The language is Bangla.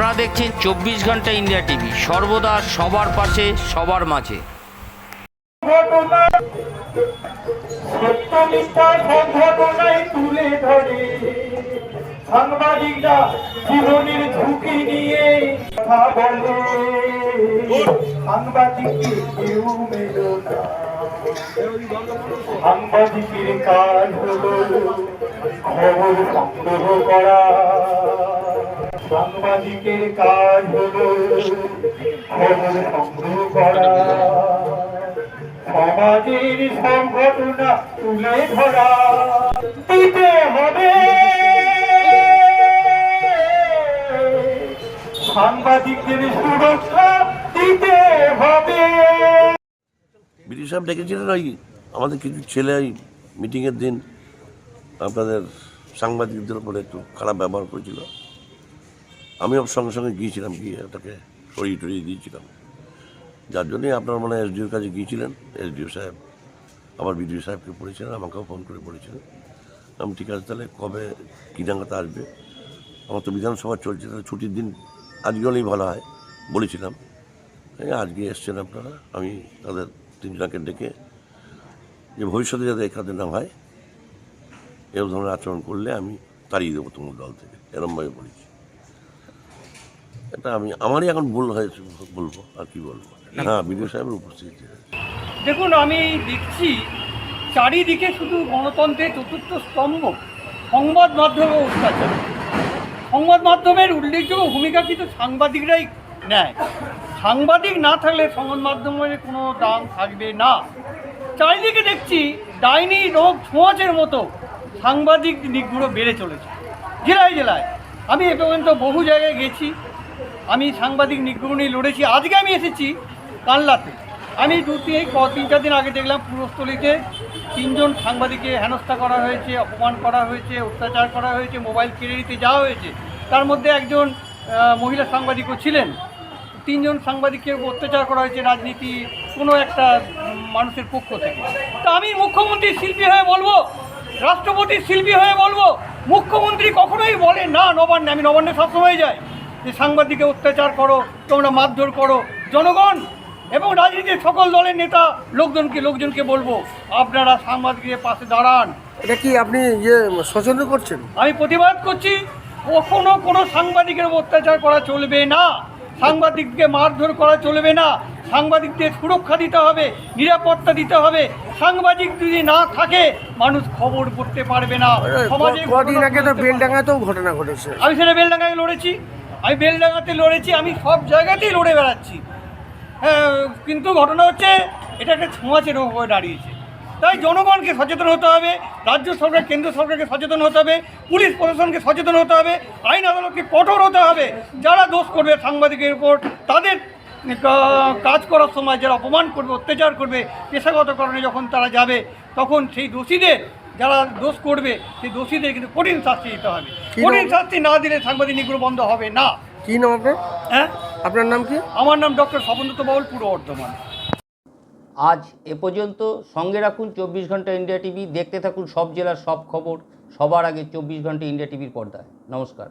আপনারা দেখছেন চব্বিশ ঘণ্টা ইন্ডিয়া টিভি। সর্বদা সবার পাশে, সবার মাঝে। সাংবাদিকরা জীবনের ঝুঁকি নিয়ে কথা বলে সাংবাদিককে কেউ মেল সাংবাদিকের কাজ খবর সংগ্রহ করা। সাংবাদিকের কাজ হলো সমাজের সংঘটনা তুলে ধরা, দিতে হবে। সাংবাদিকদের সুরক্ষা দিতে হবে। সাহেব ডেকেছিলেন ওই আমাদের কিছু ছেলে ওই মিটিংয়ের দিন, আপনাদের সাংবাদিকদের উপরে একটু খারাপ ব্যবহার করেছিল। আমিও সঙ্গে সঙ্গে গিয়েছিলাম, গিয়ে ওটাকে সরিয়ে টরিয়ে দিয়েছিলাম। যার জন্যই আপনার মানে এসডিওর কাছে গিয়েছিলেন। এসডিও সাহেব, আমার বিডিও সাহেবকে পড়েছিলেন আমাকেও ফোন করে পড়েছিলেন আমি ঠিক আছে, তাহলে কবে কী আসবে? আমার তো বিধানসভা চলছে, তাহলে ছুটির দিন আজকে হলেই ভালো হয়, বলেছিলাম। আজকে এসছেন আপনারা, আমি তাদের তিনজনকে ডেকে যে ভবিষ্যতে যাতে এখানে না হয়, এরকম ধরনের আচরণ করলে আমি তাড়িয়ে দেবো তোমার দল থেকে, এরমভাবে বলেছি। এটা আমি আমারই এখন ভুল হয়েছে বলব আর কি বলব। হ্যাঁ বিডিও সাহেবের উপস্থিতি দেখুন আমি দেখছি চারিদিকে শুধু গণতন্ত্রের চতুর্থ স্তম্ভ সংবাদ মাধ্যমে অত্যাচার সংবাদ মাধ্যমের উল্লেখযোগ্য ভূমিকা কিন্তু সাংবাদিকরাই নেয়। সাংবাদিক না থাকলে সংবাদ মাধ্যমের কোনো দাম থাকবে না। চারিদিকে দেখছি ডাইনি রোগ ছোঁয়াচের মতো সাংবাদিক দিকগুলো বেড়ে চলেছে। জেলায় জেলায়। আমি এ পর্যন্ত বহু জায়গায় গেছি। আমি সাংবাদিক নিগ্রহ নিয়ে লড়েছি, আজকে আমি এসেছি কানলাতে। আমি দু তিন তিন চার দিন আগে দেখলাম পূর্বস্থলীতে তিনজন সাংবাদিককে হেনস্থা করা হয়েছে, অপমান করা হয়েছে, অত্যাচার করা হয়েছে, মোবাইল কেড়ে নিতে যাওয়া হয়েছে। তার মধ্যে একজন মহিলা সাংবাদিকও ছিলেন। তিনজন সাংবাদিকের উপর অত্যাচার করা হয়েছে রাজনীতি কোনো একটা মানুষের পক্ষ থেকে। তা আমি মুখ্যমন্ত্রী শিল্পী হয়ে বলব, রাষ্ট্রপতির শিল্পী হয়ে বলব, মুখ্যমন্ত্রী কখনোই বলে, না, নবান্নে। আমি নবান্নে সবসময় যাই। যে সাংবাদিকে অত্যাচার করো তোমরা মারধর করো জনগণ এবং রাজনীতির সকল দলের নেতা লোকজনকে লোকজনকে বলব আপনারা সাংবাদিকের পাশে দাঁড়ান। এটা কি আপনি ইয়ে সচেতন করছেন? আমি প্রতিবাদ করছি কখনো কোনো সাংবাদিকের অত্যাচার করা চলবে না। সাংবাদিককে মারধর করা চলবে না। সাংবাদিকদের সুরক্ষা দিতে হবে নিরাপত্তা দিতে হবে। সাংবাদিক যদি না থাকে মানুষ খবর পড়তে পারবে না। সমাজে কদিন আগে তো বেলডাঙ্গাতেও ঘটনা ঘটেছে। আমি সেটা বেলডাঙ্গায় লড়েছি। আমি বেলডাঙ্গাতে লড়েছি, আমি সব জায়গাতেই লড়ে বেড়াচ্ছি। হ্যাঁ কিন্তু ঘটনা হচ্ছে, এটা একটা ছোঁয়াচে রোগ হয়ে দাঁড়িয়েছে। তাই জনগণকে সচেতন হতে হবে, রাজ্য সরকার, কেন্দ্র সরকারকে সচেতন হতে হবে, পুলিশ প্রশাসনকে সচেতন হতে হবে, আইন আদালতকে কঠোর হতে হবে। যারা দোষ করবে সাংবাদিকের উপর, তাদের কাজ করার সময় যারা অপমান করবে, অত্যাচার করবে, পেশাগত কারণে যখন তারা যাবে, তখন সেই দোষীদের, যারা দোষ করবে, সেই দোষীদের কিন্তু কঠিন শাস্তি দিতে হবে। কঠিন শাস্তি না দিলে সাংবাদিক নিগ্রহ বন্ধ হবে না। কি নাম আপনার? হ্যাঁ? আপনার নাম কি? আমার নাম ডক্টর স্বপনদত্ত বাউল পূর্ব বর্ধমান। আজ এ পর্যন্ত সঙ্গে রাখুন চব্বিশ ঘণ্টা ইন্ডিয়া টিভি। দেখতে থাকুন সব জেলার সব খবর। সবার আগে চব্বিশ ঘণ্টা ইন্ডিয়া টিভির পর্দায়। নমস্কার।